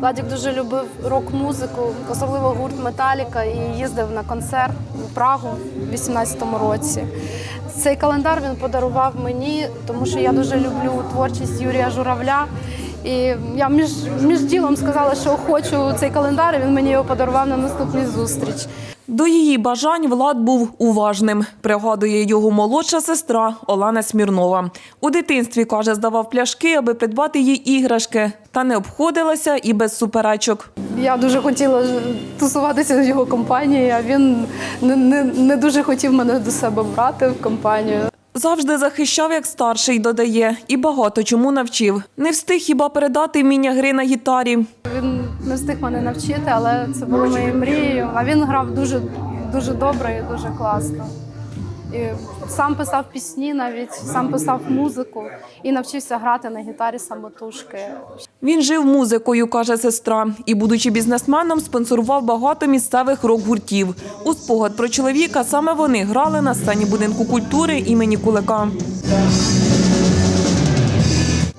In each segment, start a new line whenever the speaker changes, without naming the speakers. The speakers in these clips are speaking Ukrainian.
Владик дуже любив рок-музику, особливо гурт Металіка, і їздив на концерт у Прагу у 18-му році. Цей календар він подарував мені, тому що я дуже люблю творчість Юрія Журавля. І я між, між ділом сказала, що хочу цей календар, і він мені його подарував на наступній зустріч.
До її бажань Влад був уважним, пригадує його молодша сестра Олена Смірнова. У дитинстві, каже, здавав пляшки, аби придбати їй іграшки, та не обходилася і без суперечок.
Я дуже хотіла тусуватися в його компанії, а він не, не, не дуже хотів мене до себе брати в компанію.
Завжди захищав як старший, додає, і багато чому навчив. Не встиг хіба передати вміння гри на гітарі.
Він не встиг мене навчити, але це було моєю мрією. А він грав дуже, дуже добре і дуже класно. І сам писав пісні, навіть сам писав музику і навчився грати на гітарі самотужки.
Він жив музикою, каже сестра, і, будучи бізнесменом, спонсорував багато місцевих рок-гуртів. У спогад про чоловіка саме вони грали на сцені будинку культури імені Кулика.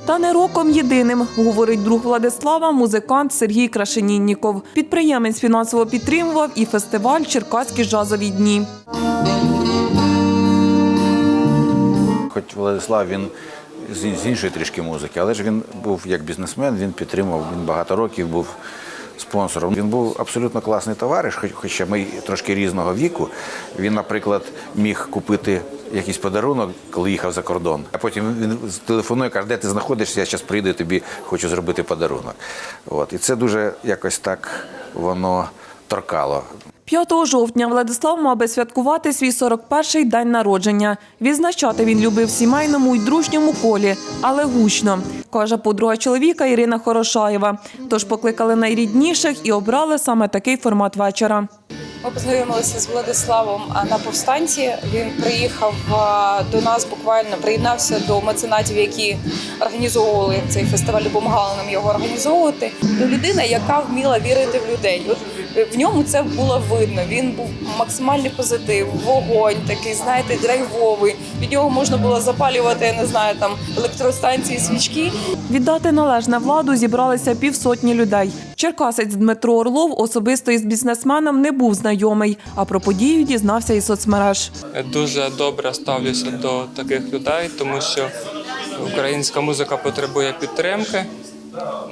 Та не роком єдиним, говорить друг Владислава, музикант Сергій Крашенінніков. Підприємець фінансово підтримував і фестиваль Черкаські джазові дні.
Хоч Владислав він з іншої трішки музики, але ж він був як бізнесмен, він підтримав, він багато років був спонсором. Він був абсолютно класний товариш, хоч- хоча ми трошки різного віку. Він, наприклад, міг купити якийсь подарунок, коли їхав за кордон. А потім він телефонує, каже, де ти знаходишся, я зараз прийду, тобі хочу зробити подарунок. От. І це дуже якось так воно торкало.
5 жовтня Владислав мав би святкувати свій 41-й день народження. Відзначати він любив сімейному й дружньому колі, але гучно, каже подруга чоловіка Ірина Хорошаєва. Тож покликали найрідніших і обрали саме такий формат вечора.
Ми познайомилися з Владиславом на повстанці. Він приїхав до нас буквально приєднався до меценатів, які організовували цей фестиваль, допомагали нам його організовувати. До людини, яка вміла вірити в людей. От е, в ньому це було видно. Він був максимальний позитив, вогонь такий, знаєте, драйвовий. Від нього можна було запалювати, я не знаю, там електростанції, свічки.
Віддати належне владу зібралися півсотні людей. Черкасець Дмитро Орлов особисто із бізнесменом не був знайомий, а про подію дізнався із соцмереж.
дуже добре ставлюся до таких людей, тому що українська музика потребує підтримки.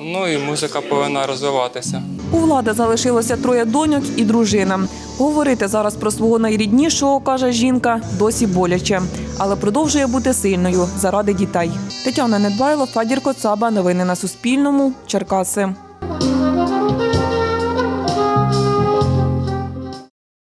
Ну і музика повинна розвиватися.
У влади залишилося троє доньок і дружина. Говорити зараз про свого найріднішого, каже жінка, досі боляче, але продовжує бути сильною заради дітей. Тетяна Недбайло, Фадір Коцаба. Новини на Суспільному. Черкаси.